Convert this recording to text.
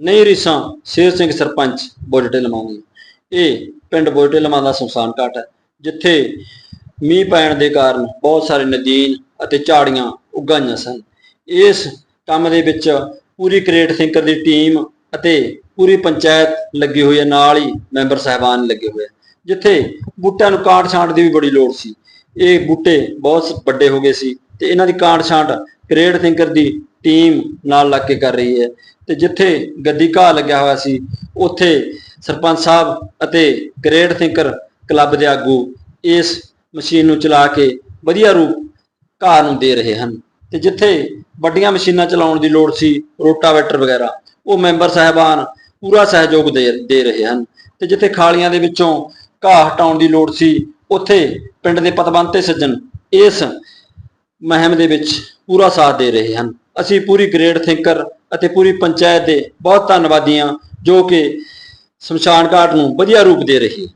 ਨਹੀਂ ਰੀਸਾਂ ਸ਼ੇਰ ਸਿੰਘ ਸਰਪੰਚ ਬੋਡਟੇ ਲਮਾਨੀ ਇਹ ਪਿੰਡ ਬੋਜਟੇ ਲਮਾ ਦਾ ਸ਼ਮਸ਼ਾਨ ਘਾਟ ਹੈ, ਜਿੱਥੇ ਮੀਂਹ ਪੈਣ ਦੇ ਕਾਰਨ ਬਹੁਤ ਸਾਰੇ ਨਦੀਨ ਅਤੇ ਝਾੜੀਆਂ ਉਗਾਈਆਂ ਸਨ। ਇਸ ਕੰਮ ਦੇ ਵਿੱਚ ਪੂਰੀ ਕ੍ਰੀਏਟ ਥਿੰਕਰ ਦੀ ਟੀਮ ਅਤੇ ਪੂਰੀ ਪੰਚਾਇਤ ਲੱਗੀ ਹੋਈ ਹੈ, ਨਾਲ ਹੀ ਮੈਂਬਰ ਸਾਹਿਬਾਨ ਲੱਗੇ ਹੋਏ ਜਿੱਥੇ ਬੂਟਿਆਂ ਨੂੰ ਕਾਟ ਛਾਂਟ ਦੀ ਵੀ ਬੜੀ ਲੋੜ ਸੀ। ਇਹ ਬੂਟੇ ਬਹੁਤ ਵੱਡੇ ਹੋ ਗਏ ਸੀ ਤੇ ਇਹਨਾਂ ਦੀ ਕਾਟ ਛਾਂਟ ਗ੍ਰੇਟ ਥਿੰਕਰ ਦੀ ਟੀਮ ਨਾਲ ਲੱਗ ਕੇ ਕਰ ਰਹੀ ਹੈ। ਤੇ ਜਿੱਥੇ ਗੱਦੀ ਘਾਹ ਲੱਗਿਆ ਹੋਇਆ ਸੀ, ਉੱਥੇ ਸਰਪੰਚ ਸਾਹਿਬ ਅਤੇ ਗ੍ਰੇਟ ਥਿੰਕਰ ਕਲੱਬ ਦੇ ਆਗੂ ਇਸ ਮਸ਼ੀਨ ਨੂੰ ਚਲਾ ਕੇ ਵਧੀਆ ਰੂਪ ਘਾਹ ਨੂੰ ਦੇ ਰਹੇ ਹਨ। ਤੇ ਜਿੱਥੇ ਵੱਡੀਆਂ ਮਸ਼ੀਨਾਂ ਚਲਾਉਣ ਦੀ ਲੋੜ ਸੀ, ਰੋਟਾਵੇਟਰ ਵਗੈਰਾ, ਉਹ ਮੈਂਬਰ ਸਾਹਿਬਾਨ ਪੂਰਾ ਸਹਿਯੋਗ ਦੇ ਦੇ ਰਹੇ ਹਨ। ਤੇ ਜਿੱਥੇ ਖਾਲੀਆਂ ਦੇ ਵਿੱਚੋਂ ਘਾਹ ਹਟਾਉਣ ਦੀ ਲੋੜ ਸੀ, ਉੱਥੇ ਪਿੰਡ ਦੇ ਪਤਵੰਤੇ ਸੱਜਣ ਇਸ ਮਹਿਮ ਦੇ ਵਿੱਚ ਪੂਰਾ ਸਾਥ ਦੇ ਰਹੇ ਹਨ। ਅਸੀਂ ਪੂਰੀ ਗ੍ਰੇਡ ਥਿੰਕਰ ਅਤੇ ਪੂਰੀ ਪੰਚਾਇਤ ਦੇ ਬਹੁਤ ਧੰਨਵਾਦੀ ਹਾਂ ਜੋ ਕਿ ਸ਼ਮਸ਼ਾਨ ਘਾਟ ਨੂੰ ਵਧੀਆ ਰੂਪ ਦੇ ਰਹੀ।